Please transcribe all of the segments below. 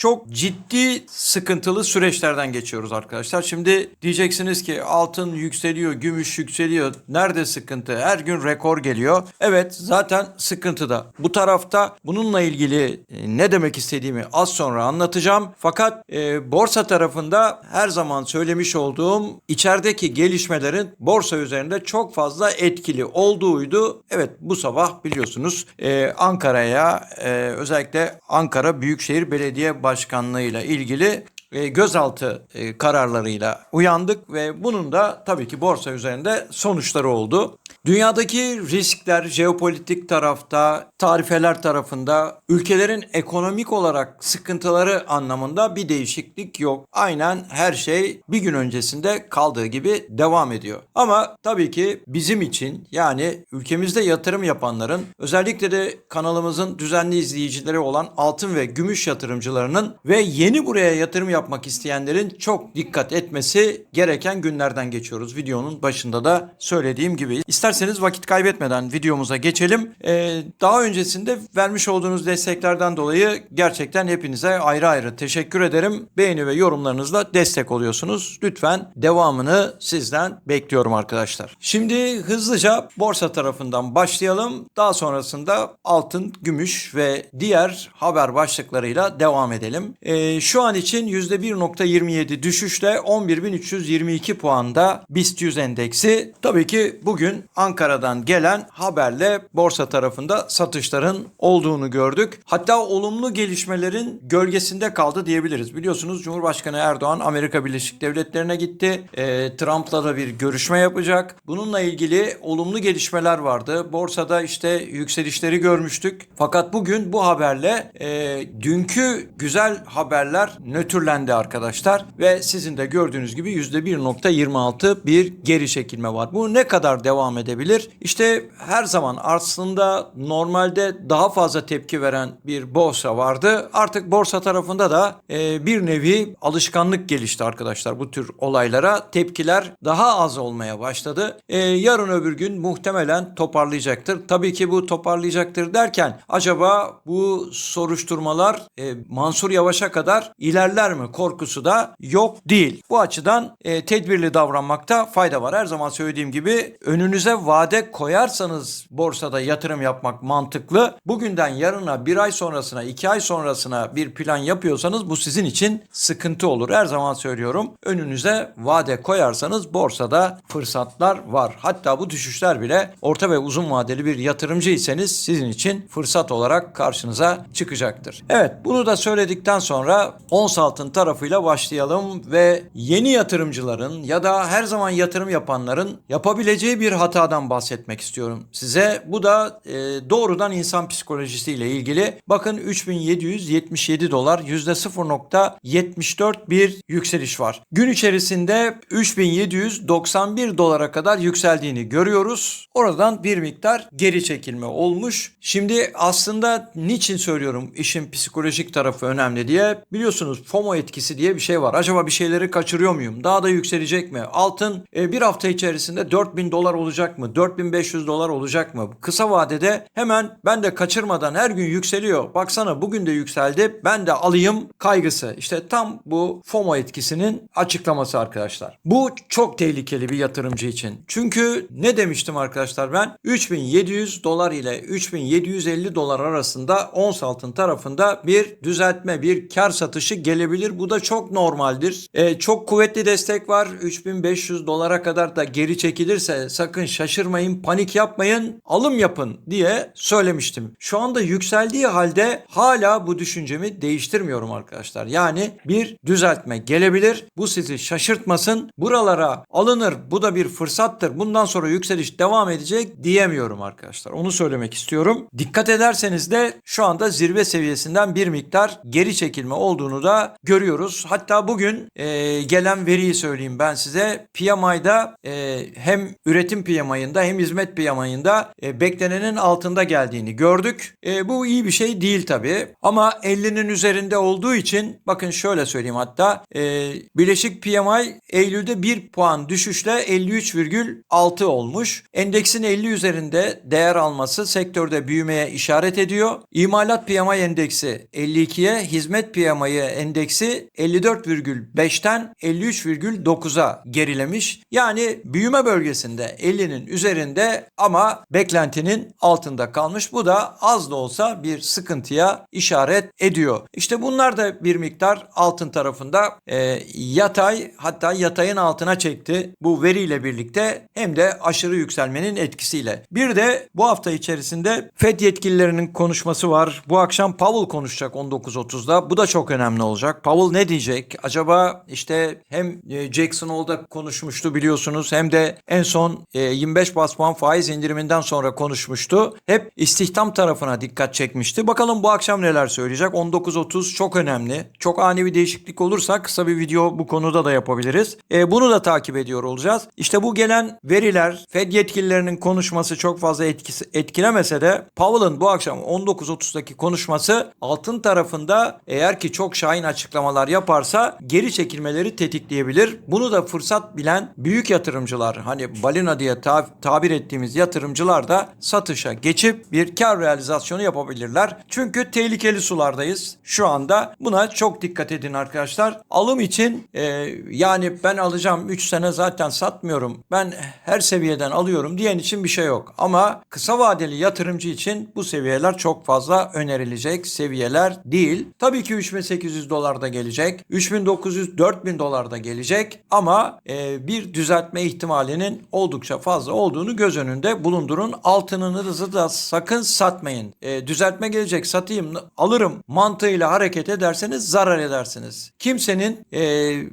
çok ciddi sıkıntılı süreçlerden geçiyoruz arkadaşlar. Şimdi diyeceksiniz ki altın yükseliyor, gümüş yükseliyor. Nerede sıkıntı? Her gün rekor geliyor. Evet zaten sıkıntıda. Bu tarafta bununla ilgili e, ne demek istediğimi az sonra anlatacağım. Fakat e, borsa tarafında her zaman söylemiş olduğum içerideki gelişmelerin borsa üzerinde çok fazla etkili olduğuydu. Evet bu sabah biliyorsunuz e, Ankara'ya e, özellikle Ankara Büyükşehir Belediye Başkanlığı ile ilgili e, gözaltı e, kararlarıyla uyandık ve bunun da tabii ki borsa üzerinde sonuçları oldu. Dünyadaki riskler jeopolitik tarafta, tarifeler tarafında ülkelerin ekonomik olarak sıkıntıları anlamında bir değişiklik yok. Aynen her şey bir gün öncesinde kaldığı gibi devam ediyor. Ama tabii ki bizim için yani ülkemizde yatırım yapanların özellikle de kanalımızın düzenli izleyicileri olan altın ve gümüş yatırımcılarının ve yeni buraya yatırım yapmak isteyenlerin çok dikkat etmesi gereken günlerden geçiyoruz. Videonun başında da söylediğim gibi. İsterseniz vakit kaybetmeden videomuza geçelim. Ee, daha öncesinde vermiş olduğunuz desteklerden dolayı gerçekten hepinize ayrı ayrı teşekkür ederim. Beğeni ve yorumlarınızla destek oluyorsunuz. Lütfen devamını sizden bekliyorum arkadaşlar. Şimdi hızlıca borsa tarafından başlayalım. Daha sonrasında altın, gümüş ve diğer haber başlıklarıyla devam edelim. Ee, şu an için %1.27 düşüşle 11.322 puanda BIST 100 endeksi. Tabii ki bugün Ankara'dan gelen haberle borsa tarafında satışların olduğunu gördük. Hatta olumlu gelişmelerin gölgesinde kaldı diyebiliriz. Biliyorsunuz Cumhurbaşkanı Erdoğan Amerika Birleşik Devletleri'ne gitti. Ee, Trump'la da bir görüşme yapacak. Bununla ilgili olumlu gelişmeler vardı. Borsada işte yükselişleri görmüştük. Fakat bugün bu haberle e, dünkü güzel haberler nötrlendi arkadaşlar. Ve sizin de gördüğünüz gibi %1.26 bir geri çekilme var. Bu ne kadar devam edebilir? İşte her zaman aslında normalde daha fazla tepki veren bir borsa vardı. Artık borsa tarafında da e, bir nevi alışkanlık gelişti arkadaşlar bu tür olaylara. Tepkiler daha az olmaya başladı. E, yarın öbür gün muhtemelen toparlayacaktır. Tabii ki bu toparlayacaktır derken acaba bu soruşturmalar e, Mansur Yavaş'a kadar ilerler mi korkusu da yok değil. Bu açıdan e, tedbirli davranmakta fayda var. Her zaman söylediğim gibi önünüze vade koyarsanız borsada yatırım yapmak mantıklı. Bugünden yarına bir ay sonrasına iki ay sonrasına bir plan yapıyorsanız bu sizin için sıkıntı olur. Her zaman söylüyorum önünüze vade koyarsanız borsada fırsatlar var. Hatta bu düşüşler bile orta ve uzun vadeli bir yatırımcıysanız sizin için fırsat olarak karşınıza çıkacaktır. Evet bunu da söyledikten sonra ons altın tarafıyla başlayalım ve yeni yatırımcıların ya da her zaman yatırım yapanların yapabileceği bir hatadan bahsetmek istiyorum size. Bu da e, doğrudan insan psikolojisiyle ilgili. Bakın 3777 dolar %0.74 bir yükseliş var. Gün içerisinde 3791 dolara kadar yükseldiğini görüyoruz. Oradan bir miktar geri çekilme olmuş. Şimdi aslında niçin söylüyorum işin psikolojik tarafı önemli diye. Biliyorsunuz FOMO etkisi diye bir şey var. Acaba bir şeyleri kaçırıyor muyum? Daha da yükselecek mi? Altın e, bir hafta içerisinde 4000 dolar olacak? 4500 dolar olacak mı? Kısa vadede hemen ben de kaçırmadan her gün yükseliyor. Baksana bugün de yükseldi. Ben de alayım kaygısı. İşte tam bu FOMO etkisinin açıklaması arkadaşlar. Bu çok tehlikeli bir yatırımcı için. Çünkü ne demiştim arkadaşlar ben? 3700 dolar ile 3750 dolar arasında ons altın tarafında bir düzeltme, bir kar satışı gelebilir. Bu da çok normaldir. E, çok kuvvetli destek var. 3500 dolara kadar da geri çekilirse sakın şaşırmayın, panik yapmayın, alım yapın diye söylemiştim. Şu anda yükseldiği halde hala bu düşüncemi değiştirmiyorum arkadaşlar. Yani bir düzeltme gelebilir. Bu sizi şaşırtmasın. Buralara alınır. Bu da bir fırsattır. Bundan sonra yükseliş devam edecek diyemiyorum arkadaşlar. Onu söylemek istiyorum. Dikkat ederseniz de şu anda zirve seviyesinden bir miktar geri çekilme olduğunu da görüyoruz. Hatta bugün e, gelen veriyi söyleyeyim ben size. PMI'da e, hem üretim PMI piyamayında hem hizmet piyamayında e, beklenenin altında geldiğini gördük. E, bu iyi bir şey değil tabii. Ama 50'nin üzerinde olduğu için bakın şöyle söyleyeyim hatta e, Bileşik PMI Eylül'de 1 puan düşüşle 53,6 olmuş. Endeksin 50 üzerinde değer alması sektörde büyümeye işaret ediyor. İmalat PMI endeksi 52'ye, hizmet PMI endeksi 54,5'ten 53,9'a gerilemiş. Yani büyüme bölgesinde 50'nin üzerinde ama beklentinin altında kalmış. Bu da az da olsa bir sıkıntıya işaret ediyor. İşte bunlar da bir miktar altın tarafında e, yatay hatta yatayın altına çekti bu veriyle birlikte hem de aşırı yükselmenin etkisiyle. Bir de bu hafta içerisinde FED yetkililerinin konuşması var. Bu akşam Powell konuşacak 19.30'da. Bu da çok önemli olacak. Powell ne diyecek? Acaba işte hem e, Jackson Hole'da konuşmuştu biliyorsunuz hem de en son e, 25 bas puan faiz indiriminden sonra konuşmuştu. Hep istihdam tarafına dikkat çekmişti. Bakalım bu akşam neler söyleyecek? 19.30 çok önemli. Çok ani bir değişiklik olursa kısa bir video bu konuda da yapabiliriz. E, bunu da takip ediyor olacağız. İşte bu gelen veriler Fed yetkililerinin konuşması çok fazla etkisi, etkilemese de Powell'ın bu akşam 19.30'daki konuşması altın tarafında eğer ki çok şahin açıklamalar yaparsa geri çekilmeleri tetikleyebilir. Bunu da fırsat bilen büyük yatırımcılar hani balina diye ta- tabir ettiğimiz yatırımcılar da satışa geçip bir kar realizasyonu yapabilirler. Çünkü tehlikeli sulardayız şu anda. Buna çok dikkat edin arkadaşlar. Alım için e, yani ben alacağım 3 sene zaten satmıyorum. Ben her seviyeden alıyorum diyen için bir şey yok. Ama kısa vadeli yatırımcı için bu seviyeler çok fazla önerilecek seviyeler değil. Tabii ki 3800 dolarda gelecek. 3900 4000 dolarda gelecek ama e, bir düzeltme ihtimalinin oldukça fazla olduğunu göz önünde bulundurun. Altınınızı da sakın satmayın. E, düzeltme gelecek satayım alırım mantığıyla hareket ederseniz zarar edersiniz. Kimsenin e,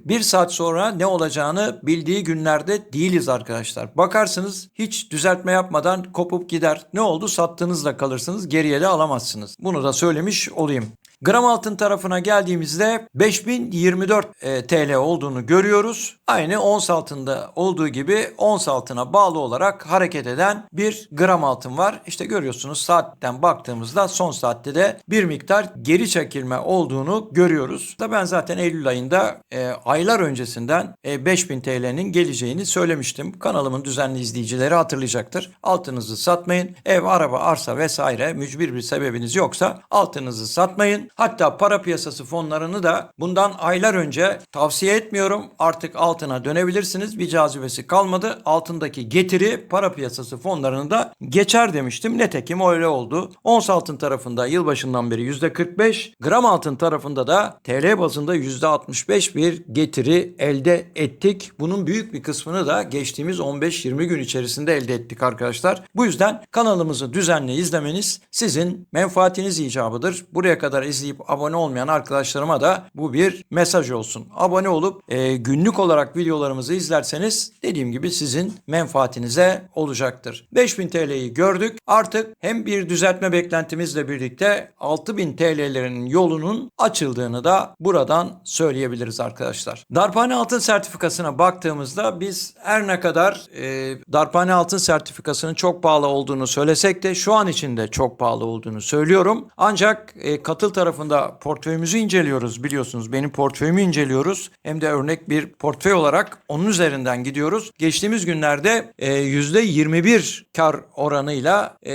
bir saat sonra ne olacağını bildiği günlerde değiliz arkadaşlar. Bakarsınız hiç düzeltme yapmadan kopup gider. Ne oldu? Sattığınızda kalırsınız. Geriye de alamazsınız. Bunu da söylemiş olayım. Gram altın tarafına geldiğimizde 5024 e, TL olduğunu görüyoruz. Aynı ons altında olduğu gibi ons altına bağlı olarak hareket eden bir gram altın var. İşte görüyorsunuz saatten baktığımızda son saatte de bir miktar geri çekilme olduğunu görüyoruz. Da ben zaten Eylül ayında e, aylar öncesinden e, 5000 TL'nin geleceğini söylemiştim. Kanalımın düzenli izleyicileri hatırlayacaktır. Altınızı satmayın. Ev, araba, arsa vesaire mücbir bir sebebiniz yoksa altınızı satmayın. Hatta para piyasası fonlarını da bundan aylar önce tavsiye etmiyorum. Artık altına dönebilirsiniz. Bir cazibesi kalmadı. Altındaki getiri para piyasası fonlarını da geçer demiştim. Netekim öyle oldu. Ons altın tarafında yılbaşından beri %45, gram altın tarafında da TL bazında %65 bir getiri elde ettik. Bunun büyük bir kısmını da geçtiğimiz 15-20 gün içerisinde elde ettik arkadaşlar. Bu yüzden kanalımızı düzenli izlemeniz sizin menfaatiniz icabıdır. Buraya kadar izleyip abone olmayan arkadaşlarıma da bu bir mesaj olsun. Abone olup e, günlük olarak videolarımızı izlerseniz dediğim gibi sizin menfaatinize olacaktır. 5000 TL'yi gördük. Artık hem bir düzeltme beklentimizle birlikte 6000 TL'lerin yolunun açıldığını da buradan söyleyebiliriz arkadaşlar. Darphane altın sertifikasına baktığımızda biz her ne kadar e, darphane altın sertifikasının çok pahalı olduğunu söylesek de şu an içinde çok pahalı olduğunu söylüyorum. Ancak e, katıl tarafında portföyümüzü inceliyoruz biliyorsunuz. Benim portföyümü inceliyoruz. Hem de örnek bir portföy olarak onun üzerinden gidiyoruz. Geçtiğimiz günlerde e, %21 kar oranıyla e,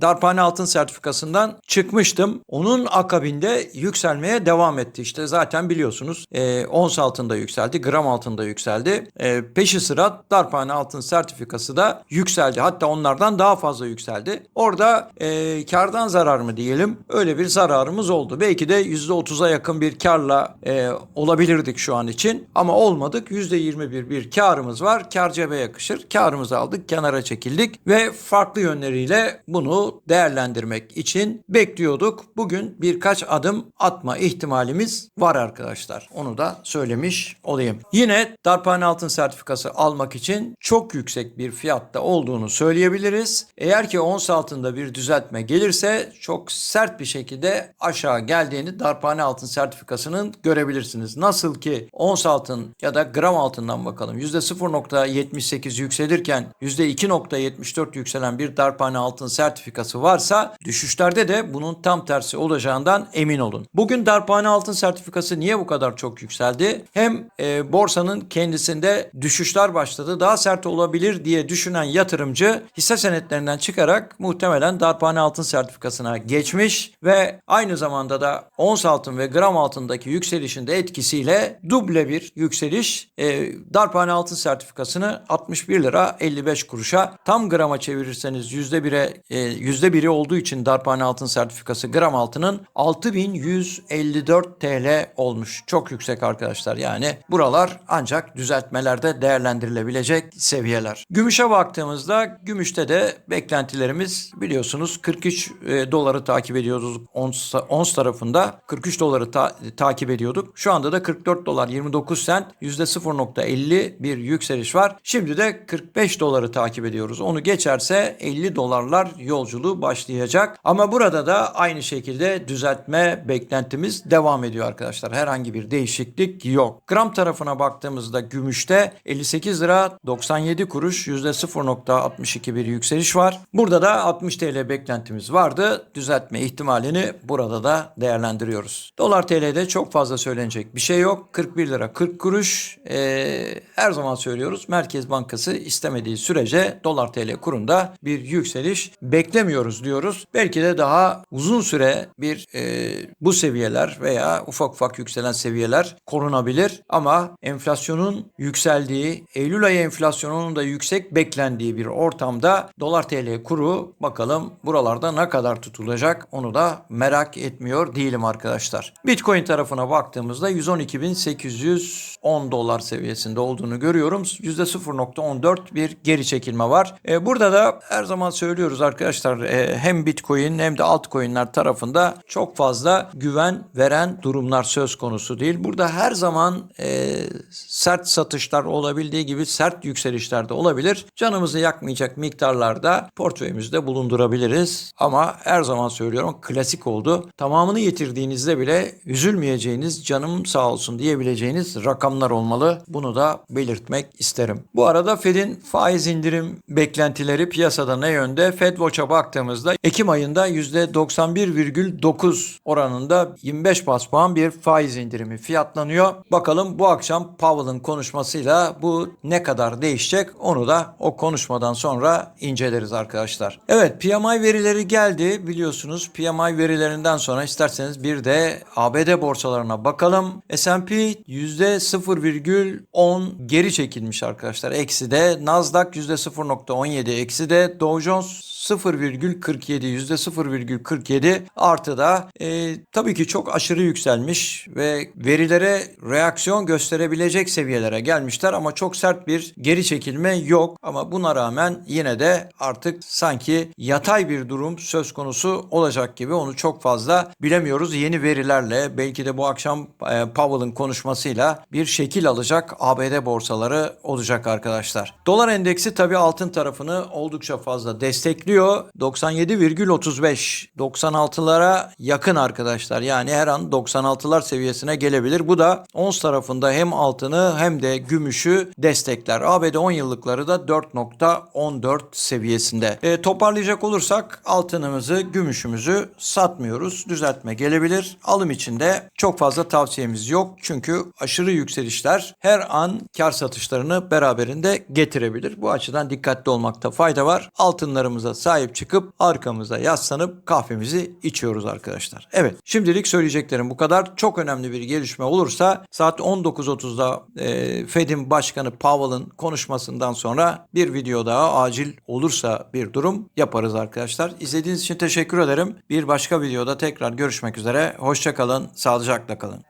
darphane altın sertifikasından çıkmıştım. Onun akabinde yükselmeye devam etti. İşte zaten biliyorsunuz e, ons altında yükseldi, gram altında yükseldi. E, peşi sıra darphane altın sertifikası da yükseldi. Hatta onlardan daha fazla yükseldi. Orada e, kardan zarar mı diyelim öyle bir zararımız oldu. Belki de %30'a yakın bir karla e, olabilirdik şu an için ama olmadık. %21 bir karımız var. Kar cebe yakışır. Karımızı aldık, kenara çekildik ve farklı yönleriyle bunu değerlendirmek için bekliyorduk. Bugün birkaç adım atma ihtimalimiz var arkadaşlar. Onu da söylemiş olayım. Yine darphane altın sertifikası almak için çok yüksek bir fiyatta olduğunu söyleyebiliriz. Eğer ki ons altında bir düzeltme gelirse çok sert bir şekilde aşağı geldiğini darphane altın sertifikasının görebilirsiniz. Nasıl ki ons altın ya da gram altından bakalım %0.78 yükselirken %2.74 yükselen bir darphane altın sertifikası varsa düşüşlerde de bunun tam tersi olacağından emin olun. Bugün darphane altın sertifikası niye bu kadar çok yükseldi? Hem e, borsanın kendisinde düşüşler başladı. Daha sert olabilir diye düşünen yatırımcı hisse senetlerinden çıkarak muhtemelen darphane altın sertifikasına geçmiş ve aynı zamanda da ons altın ve gram altındaki yükselişin de etkisiyle duble bir yükseliş e, darphane altın sertifikasını 61 lira 55 kuruşa tam grama çevirirseniz %1'e e, %1'i olduğu için darphane altın sertifikası gram altının 6154 TL olmuş. Çok yüksek arkadaşlar. Yani buralar ancak düzeltmelerde değerlendirilebilecek seviyeler. Gümüşe baktığımızda gümüşte de beklentilerimiz biliyorsunuz 43 e, doları takip ediyoruz ons, ons tarafında 43 doları ta- takip ediyorduk. Şu anda da 44 dolar 29 sent %0.50 bir yükseliş var. Şimdi de 45 doları takip ediyoruz. Onu geçerse 50 dolarlar yolculuğu başlayacak. Ama burada da aynı şekilde düzeltme beklentimiz devam ediyor arkadaşlar. Herhangi bir değişiklik yok. Gram tarafına baktığımızda gümüşte 58 lira 97 kuruş %0.62 bir yükseliş var. Burada da 60 TL beklentimiz vardı. Düzeltme ihtimalini burada da değerlendiriyoruz. Dolar TL'de çok fazla söylenecek bir şey yok. 41 lira 40 kuruş. Ee, her zaman söylüyoruz. Merkez Bankası istemediği sürece dolar TL kurunda bir yükseliş beklemiyoruz diyoruz. Belki de daha uzun süre bir e, bu seviyeler veya ufak ufak yükselen seviyeler korunabilir. Ama enflasyonun yükseldiği, Eylül ayı enflasyonunun da yüksek beklendiği bir ortamda dolar TL kuru bakalım buralarda ne kadar tutulacak onu da merak etmiyor değilim arkadaşlar. Bitcoin tarafına baktığımızda 112.810 dolar seviyesinde olduğunu görüyorum. %0.14 bir geri çekilme var. E, burada da her zaman söylüyoruz arkadaşlar e, hem Bitcoin hem de altcoin'ler tarafında çok fazla güven veren durumlar söz konusu değil. Burada her zaman e, sert satışlar olabildiği gibi sert yükselişler de olabilir. Canımızı yakmayacak miktarlarda portföyümüzde bulundurabiliriz. Ama her zaman söylüyorum klasik oldu. Tamamını yitirdiğinizde bile üzülmeyeceğiniz canım sağ olsun diyebileceğiniz rakamlar olmalı. Bunu da belirtmek isterim. Bu arada Fed'in faiz indirim beklentileri piyasada ne yönde? Fed Watch'a baktığımızda Ekim ayında %91,9 oranında 25 bas puan bir faiz indirimi fiyatlanıyor. Bakalım bu akşam Powell'ın konuşmasıyla bu ne kadar değişecek onu da o konuşmadan sonra inceleriz arkadaşlar. Evet PMI verileri geldi biliyorsunuz. PMI verilerinden sonra isterseniz bir de ABD borsalarına bakalım. S&P %0,10 geri çekilmiş arkadaşlar. Eksi de Nasdaq %0,17 eksi de Dow Jones 0,47 yüzde 0,47 artı da e, tabii ki çok aşırı yükselmiş ve verilere reaksiyon gösterebilecek seviyelere gelmişler ama çok sert bir geri çekilme yok ama buna rağmen yine de artık sanki yatay bir durum söz konusu olacak gibi onu çok fazla bilemiyoruz. Yeni verilerle belki de bu akşam e, Powell'ın konuşmasıyla bir şekil alacak ABD borsaları olacak arkadaşlar. Dolar endeksi tabii altın tarafını oldukça fazla destekliyor. 97,35 96'lara yakın arkadaşlar. Yani her an 96'lar seviyesine gelebilir. Bu da ons tarafında hem altını hem de gümüşü destekler. ABD 10 yıllıkları da 4.14 seviyesinde. E, toparlayacak olursak altınımızı, gümüşümüzü satmıyoruz. Düzeltme gelebilir. Alım için de çok fazla tavsiyemiz yok. Çünkü aşırı yükselişler her an kar satışlarını beraberinde getirebilir. Bu açıdan dikkatli olmakta fayda var. Altınlarımıza sahip çıkıp arkamıza yaslanıp kahvemizi içiyoruz arkadaşlar. Evet şimdilik söyleyeceklerim bu kadar. Çok önemli bir gelişme olursa saat 19.30'da e, Fed'in başkanı Powell'ın konuşmasından sonra bir video daha acil olursa bir durum yaparız arkadaşlar. İzlediğiniz için teşekkür ederim. Bir başka videoda tekrar görüşmek üzere. Hoşçakalın, sağlıcakla kalın.